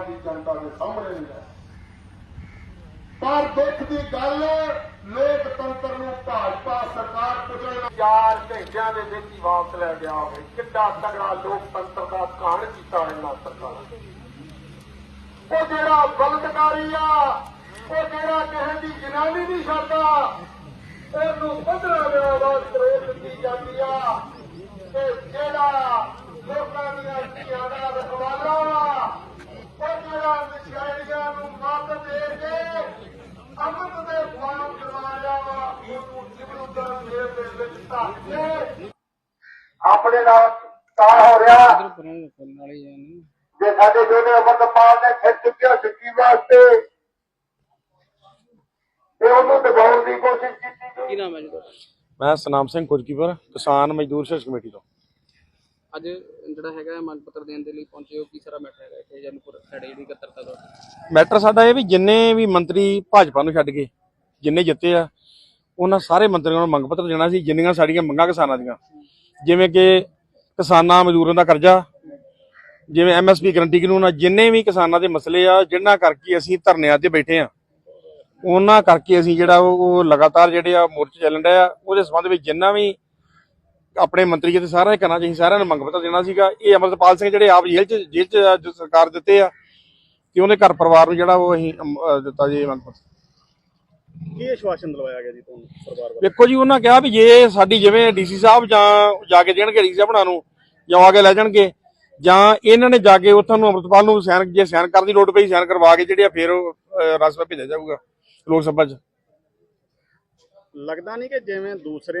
ਦੀ ਜਨਤਾ ਦੇ ਸਾਹਮਣੇ ਨਹੀਂ ਹੈ। ਪਰ ਦੁੱਖ ਦੀ ਗੱਲ, ਲੋਕਤੰਤਰ ਨੂੰ ਭਾਜਪਾ ਸਰਕਾਰ ਕੁਚਲਣ ਚਾਰ ਘੰਟਿਆਂ ਦੇ ਵਿੱਚ ਹੀ ਵਾਪਸ ਲੈ ਗਿਆ ਹੋਵੇ ਕਿੱਡਾ ਤਗੜਾ ਲੋਕਤੰਤਰ ਦਾ ਕਾਣ ਕੀਤਾ ਇਹਨਾਂ ਸਰਕਾਰਾਂ ਉਹ ਜਿਹੜਾ ਬਲਦਕਾਰੀ ਆ, ਉਹ ਜਿਹੜਾ ਕਿਸੇ ਦੀ ਜਨਾਨੀ ਨਹੀਂ ਛੱਡਦਾ ਉਹਨੂੰ 15 ਦਿਨਾਂ ਬਾਅਦ ਕਰੋੜ ਦਿੱਤੀ ਜਾਂਦੀ ਆ ਤੇ ਜਿਹੜਾ ਲੋਕਾਂ ਦੀਆਂ ਧੀਆਂ ਦਾ ਰਖਵਾਲਾ ਵਾ ਉਹ ਜਿਹੜਾ ਨਸ਼ੈੜੀਆਂ ਨੂੰ ਮੱਤ ਦੇ ਕੇ ਅੰਮ੍ਰਿਤ ਦੇ ਫਾਰਮ ਕਰਵਾਇਆ ਵਾ ਉਹਨੂੰ ਜਿਬਰੂਦਾਂ ਦੇ ਵਿੱਚ ਧੱਕ ਕੇ ਆਪਣੇ ਨਾਲ ਤਾਂ ਹੋ ਰਿਹਾ। ਜੇ ਸਾਡੇ ਜੋਨੇ ਅਮਰਪਾਲ ਨੇ ਖਿੱਚ ਚੁੱਕਿਆ ਸਿੱਕੀ ਵਾਸਤੇ ਤੇ ਉਹਨੂੰ ਦਬਾਉਣ ਦੀ ਕੋਸ਼ਿਸ਼ ਕੀਤੀ ਕੀ ਨਾਮ ਹੈ ਜੀ ਮੈਂ ਸਨਾਮ ਸਿੰਘ ਕੁਰਕੀਪੁਰ ਕਿਸਾਨ ਮਜ਼ਦੂਰ ਸੰਘਰਸ਼ ਕਮੇਟੀ ਤੋਂ। ਅੱਜ ਜਿਹੜਾ ਹੈਗਾ ਮੰਗ ਪੱਤਰ ਦੇਣ ਦੇ ਲਈ ਪਹੁੰਚੇ ਹੋ। ਕੀ ਸਾਰਾ ਮੈਟਰ ਹੈਗਾ ਇੱਥੇ? ਜਨਪੁਰ ਸਾਡੇ ਜਿਹੜੀ ਇਕੱਤਰਤਾ ਦਾ। ਮੈਟਰ ਸਾਡਾ ਇਹ ਵੀ ਜਿੰਨੇ ਵੀ ਮੰਤਰੀ ਭਾਜਪਾ ਨੂੰ ਛੱਡ ਕੇ ਜਿੰਨੇ ਜਿੱਤੇ ਆ ਉਹਨਾਂ ਸਾਰੇ ਮੰਤਰੀਆਂ ਨੂੰ ਮੰਗ ਪੱਤਰ ਦੇਣਾ ਸੀ, ਜਿੰਨੀਆਂ ਸਾਡੀਆਂ ਮੰਗਾਂ ਕਿਸਾਨਾਂ ਦੀਆਂ। ਜਿਵੇਂ ਕਿ ਕਿਸਾਨਾਂ ਮਜ਼ਦੂਰਾਂ ਦਾ ਕਰਜ਼ਾ, ਜਿਵੇਂ ਐਮਐਸਪੀ ਗਰੰਟੀ ਕਾਨੂੰਨ ਆ, ਜਿੰਨੇ ਵੀ ਕਿਸਾਨਾਂ ਦੇ ਮਸਲੇ ਆ, ਜਿਨ੍ਹਾਂ ਕਰਕੇ ਅਸੀਂ ਧਰਨਿਆਂ ਤੇ ਬੈਠੇ ਆ। ਉਹਨਾਂ ਕਰਕੇ ਅਸੀਂ ਜਿਹੜਾ ਉਹ ਲਗਾਤਾਰ ਜਿਹੜੇ ਆ ਮੋਰਚੇ ਚੱਲਣ ਡਿਆ ਆ, ਉਹਦੇ ਸੰਬੰਧ ਵਿੱਚ ਜਿੰਨਾ ਵੀ ਆਪਣੇ ਮੰਤਰੀ ਤੇ ਸਾਰਾ ਹੀ ਕਰਨਾ ਚਾਹੀਦਾ ਸਾਰਿਆਂ ਨੂੰ ਮੰਗ ਪੱਤਰ ਦੇਣਾ ਸੀਗਾ। ਇਹ ਅਮਰਪਾਲ ਸਿੰਘ ਜਿਹੜੇ ਆਪ ਜੇਲ੍ਹ ਚ ਜੇਲ੍ਹ ਚ ਸਰਕਾਰ ਦਿੱਤੇ ਆ, ਤੇ ਉਹਦੇ ਘਰ ਪਰਿਵਾਰ ਨੂੰ ਜਿਹੜਾ ਉਹ ਅਸੀਂ ਦਿੱਤਾ ਜੀ ਮੰਗ ਪੱਤਰ। ਕੀ ਆਸ਼ਵਾਸਨ ਦਿਲਵਾਇਆ ਗਿਆ ਜੀ ਤੁਹਾਨੂੰ ਪਰਿਵਾਰ ਵੱਲੋਂ? ਵੇਖੋ ਜੀ ਉਹਨਾਂ ਕਿਹਾ ਵੀ ਜੇ ਸਾਡੀ ਜਿਵੇਂ ਡੀਸੀ ਸਾਹਿਬ ਜਾਂ ਜਾ ਕੇ ਦੇਣਗੇ ਡੀਸੀ ਸਾਹਿਬ ਨੂੰ ਜਾਂ ਆ ਕੇ ਲੈ ਜਾਣਗੇ ਜਾਂ ਇਹਨਾਂ ਨੇ ਜਾ ਕੇ ਉੱਥੋਂ ਨੂੰ ਅਮਰਪਾਲ ਨੂੰ ਸਾਈਨ ਜੇ ਸਾਈਨ ਕਰਨ ਦੀ ਲੋੜ ਪਈ ਸਾਈਨ ਕਰਵਾ ਕੇ ਜਿਹੜੇ ਆ ਫਿਰ ਸਭਾ ਭੇਜਿਆ ਜਾਊਗਾ ਲੋਕ ਸਭਾ 'ਚ। ਲੱਗਦਾ ਨਹੀਂ ਕਿ ਜਿਵੇਂ ਦੂਸਰੇ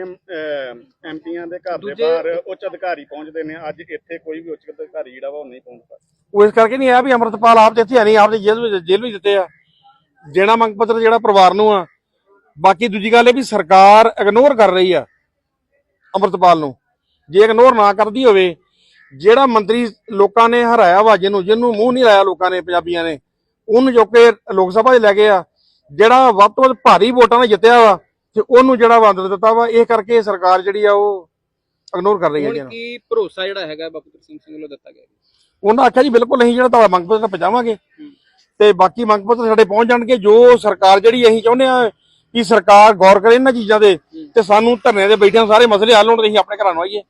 ਐਮਪੀਆਂ ਦੇ ਘਰ ਦੇ ਬਾਹਰ ਉੱਚ ਅਧਿਕਾਰੀ ਪਹੁੰਚਦੇ ਨੇ ਅੱਜ ਇੱਥੇ ਕੋਈ ਵੀ ਉੱਚ ਅਧਿਕਾਰੀ ਜਿਹੜਾ ਵਾ ਉਹ ਨਹੀਂ ਪਹੁੰਚਦਾ ਉਹ ਇਸ ਕਰਕੇ ਨਹੀਂ ਆਇਆ ਵੀ ਅਮਰਤਪਾਲ ਆਪ ਤੇ ਇੱਥੇ ਨਹੀਂ ਆਪ ਦੇ ਜੇਲ੍ਹ ਵਿੱਚ ਜੇਲ੍ਹ ਵਿੱਚ ਦਿੱਤੇ ਆ। ਦੇਣਾ ਮੰਗ ਪੱਤਰ ਜਿਹੜਾ ਪਰਿਵਾਰ ਨੂੰ ਆ। ਬਾਕੀ ਦੂਜੀ ਗੱਲ ਇਹ ਵੀ ਸਰਕਾਰ ਇਗਨੋਰ ਕਰ ਰਹੀ ਆ ਅਮਰਤਪਾਲ ਨੂੰ। ਜੇ ਇਗਨੋਰ ਨਾ ਕਰਦੀ ਹੋਵੇ ਜਿਹੜਾ ਮੰਤਰੀ ਲੋਕਾਂ ਨੇ ਹਰਾਇਆ ਵਾ ਜਿਹਨੂੰ ਜਿਹਨੂੰ ਮੂੰਹ ਨਹੀਂ ਲਾਇਆ ਲੋਕਾਂ ਨੇ ਪੰਜਾਬੀਆਂ ਨੇ ਉਹਨੂੰ ਜੋ ਕਿ ਲੋਕ ਸਭਾ 'ਚ ਲੈ ਗਏ ਆ। ਜਿਹੜਾ ਵੱਧ ਤੋਂ ਵੱਧ ਭਾਰੀ ਵੋਟਾਂ ਨਾਲ ਜਿੱਤਿਆ ਵਾ ਤੇ ਉਹਨੂੰ ਜਿਹੜਾ ਵੰਡ ਦਿੱਤਾ ਵਾ ਇਹ ਕਰਕੇ ਸਰਕਾਰ ਜਿਹੜੀ ਆ ਉਹ ਇਗਨੋਰ ਕਰ ਰਹੀ ਹੈ ਜੀ ਹੁਣ ਕੀ ਭਰੋਸਾ ਜਿਹੜਾ ਹੈਗਾ ਬਾਪੂ ਸਿੰਘ ਸਿੰਘ ਵੱਲੋਂ ਦਿੱਤਾ ਗਿਆ? ਉਹਨਾਂ ਆਖਿਆ ਜੀ ਬਿਲਕੁਲ ਅਸੀਂ ਜਿਹੜਾ ਤੁਹਾਡਾ ਮੰਗ ਪੱਤਰ ਪਹੁੰਚਾਵਾਂਗੇ। ਤੇ ਬਾਕੀ ਮੰਗ ਪੱਤਰ ਸਾਡੇ ਪਹੁੰਚ ਜਾਣਗੇ ਜੋ ਸਰਕਾਰ ਜਿਹੜੀ ਅਸੀਂ ਚਾਹੁੰਦੇ ਆ ਕਿ ਸਰਕਾਰ ਗੌਰ ਕਰੇ ਇਹਨਾਂ ਚੀਜ਼ਾਂ ਤੇ ਤੇ ਸਾਨੂੰ ਧਰਨੇ ਦੇ ਬੈਠਿਆਂ ਸਾਰੇ ਮਸਲੇ ਹੱਲ ਹੋਣ ਤੇ ਅਸੀਂ ਆਪਣੇ ਘਰਾਂ ਨੂੰ ਆਈਏ।